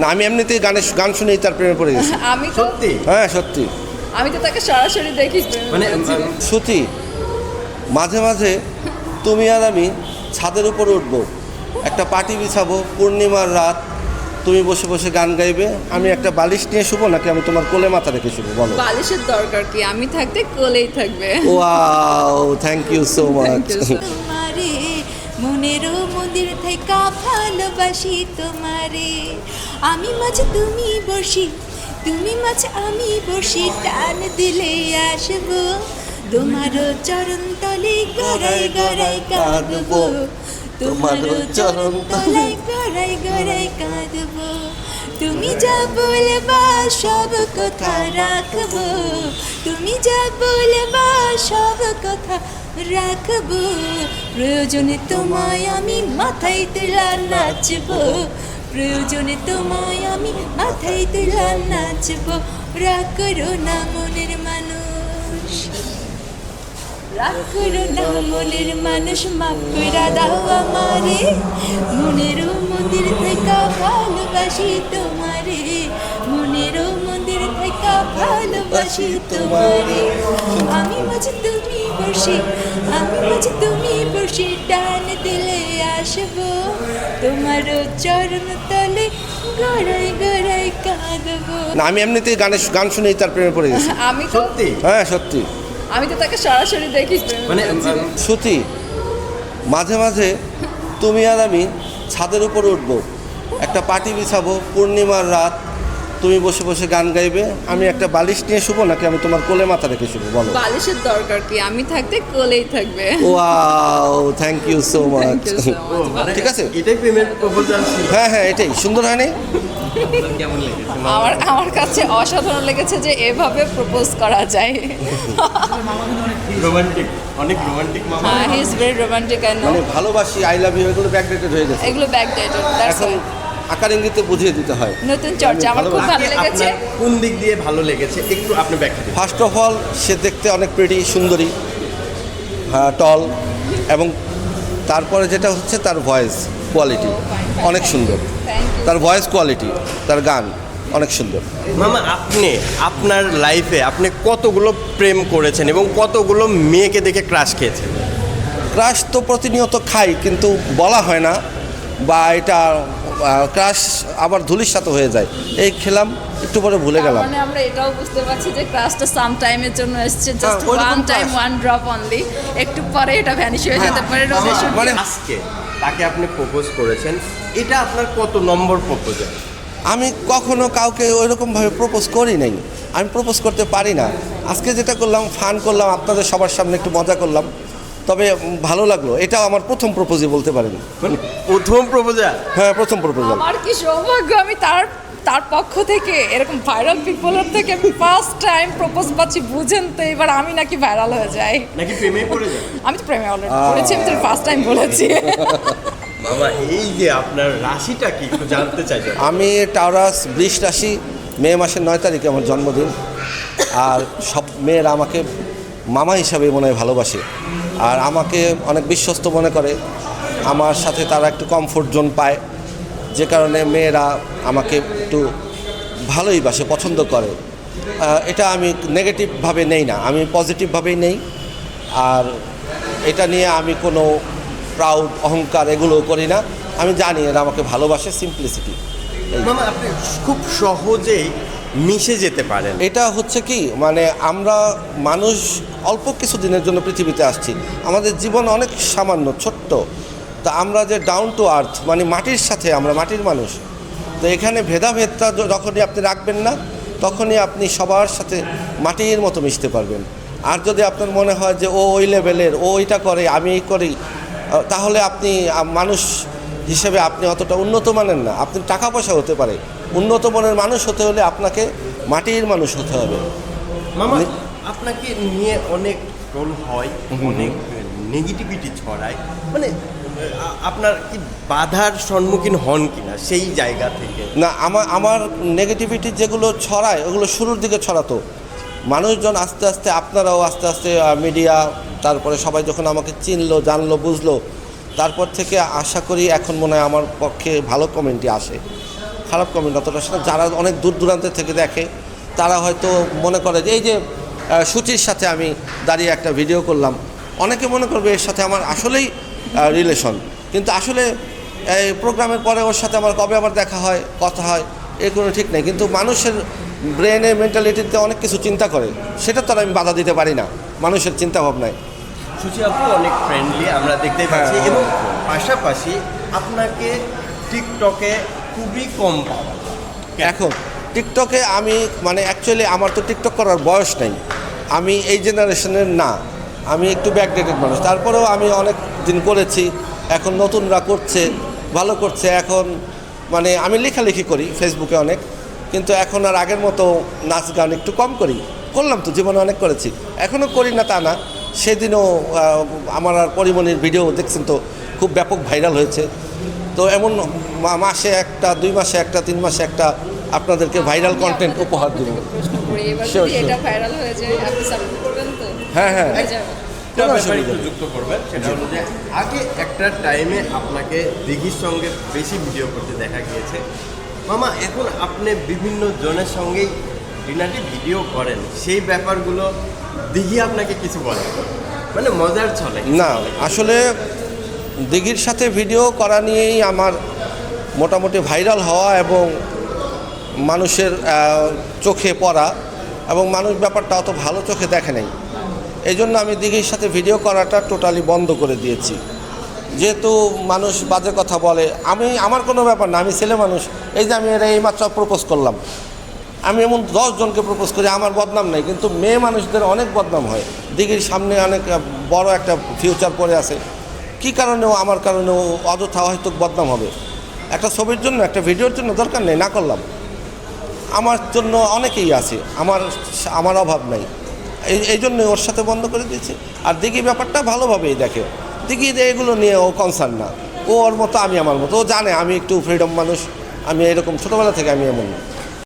না আমি এমনিতেই গানে গান শুনেই তার প্রেমে পড়ে গেছি। আমি সত্যি? হ্যাঁ সত্যি। আমি তো তাকে সরাসরি দেখি মানে শ্রুতি মাঝে মাঝে তুমি আর আমি ছাদের উপর উঠব একটা পার্টি বিছাবো পূর্ণিমার রাত তুমি বসে বসে গান গাইবে আমি একটা বালিশ নিয়ে শুবো নাকি আমি তোমার কোলে মাথা রেখে শুবো বলো। বালিশের দরকার কি? আমি থাকতে কোলেই থাকবে। Wow thank you so much মনেরও মন্দির থেকে ভালোবাসি তোমারে। আমি মাছ তুমি বসি, তুমি মাছ আমি বসি, টান দিলে আসব। তোমারও চরণ তলে গড়াই গড়াই কাঁদবো। তোমারও চরণ তলে গড়াই গড়াই কাঁদবো। তুমি যা বলবা সব কথা রাখব। তুমি যা বলবা সব কথা রাখব। প্রয়োজনে তোমায় আমি মাথায় তুলা নাচবো। প্রয়োজনে তোমায় আমি মাথায় তুলা নাচবো। রাগ করো না মনের মানুষ। রাগ করো না মনের মানুষ, মাফ করে দাও আমারে। মনেরও মন্দির থেকে ভালোবাসি তোমারে ভালোবাসি তোমারে। আমি মাঝে তুমি বসি আমি মাঝে তুমি বসি ডান দিলে আসব। তোমারও চরণ তলে গড়াই গড়াই কাঁদবো। না আমি এমনিতেই গানে গান শুনেই তার প্রেমে পড়ে গেছি। আমি সত্যি? হ্যাঁ সত্যি। আমি তো তাকে সরাসরি দেখি মানে শ্রুতি মাঝে মাঝে তুমি আর আমি ছাদের উপর উঠবো। একটা পার্টি বিছাবো পূর্ণিমার রাত তুমি বসে বসে গান গাইবে আমি একটা বালিশ নিয়ে শুবো নাকি আমি তোমার কোলে মাথা রেখে শুবো? বলো। বালিশের দরকার কি? আমি থাকতে কোলেই থাকবে। Wow thank you so much ঠিক আছে? এটাই প্রেমের প্রপোজাল হ্যাঁ হ্যাঁ এটাই। সুন্দর হয়নি? কেমন আমার আমার কাছে অসাধারণ লেগেছে যে এভাবে প্রপোজ করা যায়। রোমান্টিক অনেক রোমান্টিক মামা হ্যাঁ he is very romantic I know মানে ভালোবাসি আই লাভ ইউ এগুলো ব্যাকডেটেড হয়ে গেছে। এগুলো ব্যাক ডেটেড দ্যাটস এখন আকার ইঙ্গিতে বুঝিয়ে দিতে হয়। নতুন চর্চা আমার খুব ভালো লেগেছে। কোন দিক দিয়ে ভালো লেগেছে? একটু আপনি ব্যাখ্যা দিন। ফার্স্ট অফ অল সে দেখতে অনেক প্রেটি সুন্দরী হ্যাঁ টল এবং তারপরে যেটা হচ্ছে তার ভয়েস কোয়ালিটি অনেক সুন্দর। তার ভয়েস কোয়ালিটি তার গান অনেক সুন্দর। মামা আপনি আপনার লাইফে আপনি কতগুলো প্রেম করেছেন এবং কতগুলো মেয়েকে দেখে ক্রাশ খেয়েছেন? ক্রাশ তো প্রতিনিয়ত খাই কিন্তু বলা হয় না বা এটা ক্রাশ আবার ধুলির সাথে হয়ে যায়। এই খেলাম একটু পরে ভুলে গেলাম। মানে আমরা এটাও বুঝতে পারছি যে ক্লাসটা সাম টাইমের জন্য এসেছে just one time one drop only একটু পরে এটা ভ্যানিশ হয়ে যেতে পারে শুকিয়ে- মানে আজকে তাকে আপনি প্রপোজ করেছেন এটা আপনার কত নম্বর প্রপোজাল আমি কখনো কাউকে ওইরকমভাবে প্রপোজ করি নাই। আমি প্রপোজ করতে পারি না। আজকে যেটা করলাম ফান করলাম আপনাদের সবার সামনে একটু মজা করলাম। তবে ভালো লাগল। এটা আমার প্রথম প্রপোজই বলতে পারেন। মানে প্রথম প্রপোজাল হ্যাঁ প্রথম প্রপোজাল আমার কি সৌভাগ্য আমি তার তার পক্ষ থেকে এরকম ভাইরাল পিপলের থেকে আমি ফার্স্ট টাইম প্রপোজ পাচ্ছি বুঝেন তো এবার আমি নাকি ভাইরাল হয়ে যাই। নাকি প্রেমে পড়ে যান আমি তো প্রেমে অলরেডি পড়েছি আমি তো ফার্স্ট টাইম বলেছি। বাবা এই যে আপনার রাশিটা কি একটু জানতে চাই আমি টাওরাস বৃষ রাশি মে মাসের নয় তারিখে আমার জন্মদিন। আর সব মেয়েরা আমাকে মামা হিসাবে মনে হয় ভালোবাসে। আর আমাকে অনেক বিশ্বস্ত মনে করে। আমার সাথে তারা একটু কমফোর্ট জোন পায়। যে কারণে মেয়েরা আমাকে একটু ভালোই বাসে পছন্দ করে। এটা আমি নেগেটিভভাবে নেই না, আমি পজিটিভভাবেই নেই। আর এটা নিয়ে আমি কোনো প্রাউড অহংকার এগুলো করি না। আমি জানি এরা আমাকে ভালোবাসে সিম্পলিসিটি খুব সহজেই মিশে যেতে পারেন। এটা হচ্ছে কি মানে আমরা মানুষ অল্প কিছু দিনের জন্য পৃথিবীতে আসছি। আমাদের জীবন অনেক সামান্য, ছোট্ট। তা আমরা যে ডাউন টু আর্থ মানে মাটির সাথে আমরা মাটির মানুষ। তো এখানে ভেদাভেদটা যখনই আপনি রাখবেন না, তখনই আপনি সবার সাথে মাটির মতো মিশতে পারবেন। আর যদি আপনার মনে হয় যে, ও ওই লেভেলের, ও ওইটা করে, আমি এই করি তাহলে আপনি মানুষ হিসেবে আপনি অতটা উন্নত মানের না। আপনি টাকা পয়সা হতে পারে। উন্নত মানের মানুষ হতে হলে আপনাকে মাটির মানুষ হতে হবে। মামা আপনাকে নিয়ে অনেক ট্রোল হয় অনেক নেগেটিভিটি ছড়ায়। মানে আপনার কি বাধার সম্মুখীন হন কিনা সেই জায়গা থেকে? না আমার আমার নেগেটিভিটি যেগুলো ছড়ায় ওগুলো শুরুর দিকে ছড়াতো। মানুষজন আস্তে আস্তে আপনারাও আস্তে আস্তে মিডিয়া তারপরে সবাই যখন আমাকে চিনলো জানলো বুঝলো তারপর থেকে আশা করি এখন মনে হয় আমার পক্ষে ভালো কমেন্টই আসে। খারাপ কমেন্ট অতটা সেটা যারা অনেক দূর দূরান্তের থেকে দেখে তারা হয়তো মনে করে যে এই যে সূচির সাথে আমি দাঁড়িয়ে একটা ভিডিও করলাম। অনেকে মনে করবে এর সাথে আমার আসলেই রিলেশন কিন্তু আসলে এই প্রোগ্রামের পরে ওর সাথে আমার কবে আবার দেখা হয় কথা হয় এর কোনো ঠিক নেই। কিন্তু মানুষের ব্রেনে মেন্টালিটিতে অনেক কিছু চিন্তা করে। সেটা তো আমি বাধা দিতে পারি না মানুষের চিন্তা ভাবনায় সুচি আপু অনেক ফ্রেন্ডলি আমরা দেখতে পাচ্ছি। হ্যাঁ, এবং পাশাপাশি আপনাকে টিকটকে খুবই কম এখন টিকটকে আমি মানে অ্যাকচুয়ালি আমার তো টিকটক করার বয়স নেই। আমি এই জেনারেশনের না। আমি একটু ব্যাকডেটেড মানুষ। তারপরেও আমি অনেক দিন করেছি। এখন নতুনরা করছে, ভালো করছে। এখন মানে আমি লেখালেখি করি ফেসবুকে অনেক। কিন্তু এখন আর আগের মতো নাচ গান একটু কম করি। করলাম তো, জীবনে অনেক করেছি। এখনও করি না তা না। সেদিনও আমার আর পরিমণির ভিডিও দেখছেন তো, খুব ব্যাপক ভাইরাল হয়েছে। তো এমন মাসে একটা দুই মাসে একটা তিন মাসে একটা আপনাদেরকে ভাইরাল কন্টেন্ট উপহার দিব। হয়ে হ্যাঁ হ্যাঁ। হয়ে। যুক্ত করবেন সেটা হলো যে আগে একটা টাইমে আপনাকে দিঘির সঙ্গে বেশি ভিডিও করতে দেখা গিয়েছে। মামা এখন আপনি বিভিন্ন জনের সঙ্গেই ডিনারটি ভিডিও করেন সেই ব্যাপারগুলো দিঘি আপনাকে কিছু বলে? মানে মজার চলে না আসলে দিঘির সাথে ভিডিও করা নিয়েই আমার মোটামুটি ভাইরাল হওয়া এবং মানুষের চোখে পড়া এবং মানুষ ব্যাপারটা অত ভালো চোখে দেখে নাই। এই জন্য আমি দিঘির সাথে ভিডিও করাটা টোটালি বন্ধ করে দিয়েছি। যেহেতু মানুষ বাজে কথা বলে, আমি, আমার কোনো ব্যাপার না, আমি ছেলে মানুষ, এই যে আমি এরা এইমাত্র প্রপোজ করলাম। আমি এমন জনকে প্রপোজ করি, আমার বদনাম নেই, কিন্তু মেয়ে মানুষদের অনেক বদনাম হয়। দিঘির সামনে অনেক বড় একটা ফিউচার পড়ে আছে। কী কারণেও, আমার কারণে ও অযথা হয়তো বদনাম হবে? একটা ছবির জন্য, একটা ভিডিওর জন্য দরকার নেই, না করলাম। আমার জন্য অনেকেই আছে, আমার আমার অভাব নাই। এই এই জন্য ওর সাথে বন্ধ করে দিয়েছি। আর দিঘি ব্যাপারটা ভালোভাবেই দেখে। দিঘি এগুলো নিয়ে ও কনসার্ন না। ও ওর মতো, আমি আমার মতো। ও জানে, আমি একটু ফ্রিডম মানুষ। আমি এরকম, ছোটোবেলা থেকে আমি এমন।